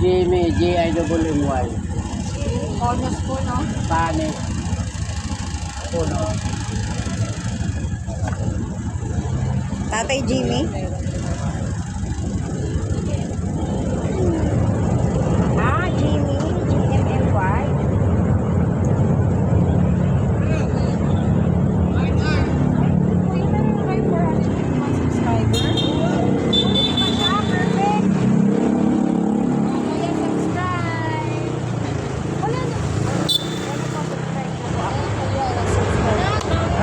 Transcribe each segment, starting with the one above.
Jimmy, G-I-double-M-Y. Bonus po, no? Panis. Puno. Tatay Jimmy.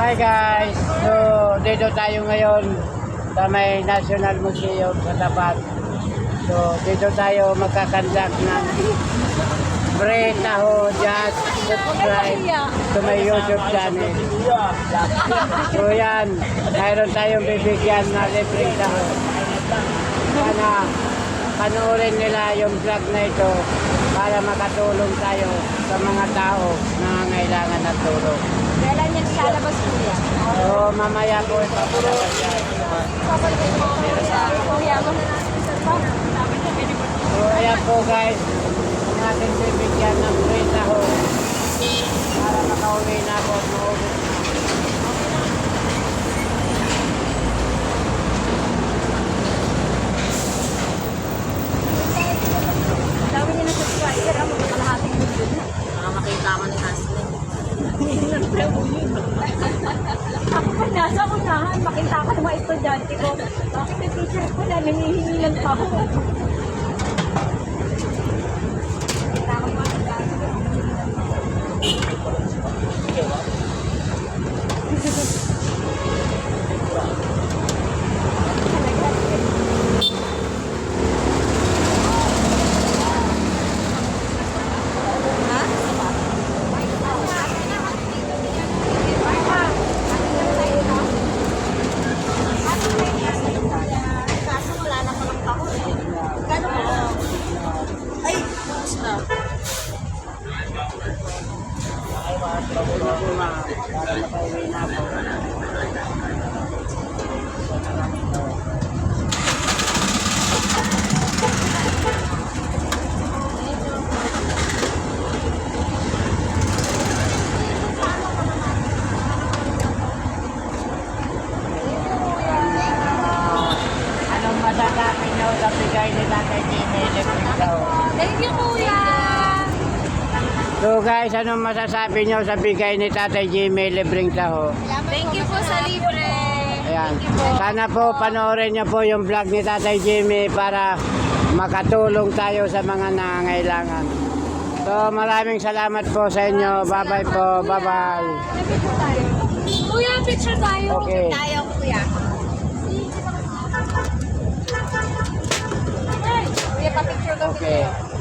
Hi guys! So, dito tayo ngayon sa may National Museum sa Tapat. So, dito tayo magkakandak ng Bre Taho Jazz Subscribe sa may YouTube channel. So yan, mayroon tayong bibigyan na libreng taho. Sana panoorin nila yung vlog na ito para makatulong tayo sa mga tao na nangangailangan ng tulong. Kailan yan kuya? Mamaya po na natin sa phone. So, ayan po guys, ang ating bibigyan ng free taho para makauwi na po at. Ang dami niya na subscriber. Ang mga kalahating mundo na. Baka makita ko ni Haslin. Ako pa nasa unahan, makita ka ng mga estudyante ko. Bakit yung teacher ko na nanihingi lang pa ako? Makita ko mga estudyante ko. Kaso wala na palang ako eh. Kano mo? Ay, bukas na. Anong masasabi niyo sa bigay ni Tatay Jimmy daw? Thank you, kuya! So guys, anong masasabi niyo sa bigay ni Tatay Jimmy libreng taho? Thank you po sa libre. Ayan. Sana po panoorin niyo po yung vlog ni Tatay Jimmy para makatulong tayo sa mga nangangailangan. So maraming salamat po sa inyo. Bye-bye po. Bye-bye. Kuya, picture tayo. Okay. Tayo, kuya. Kuya, pa-picture ka. Okay.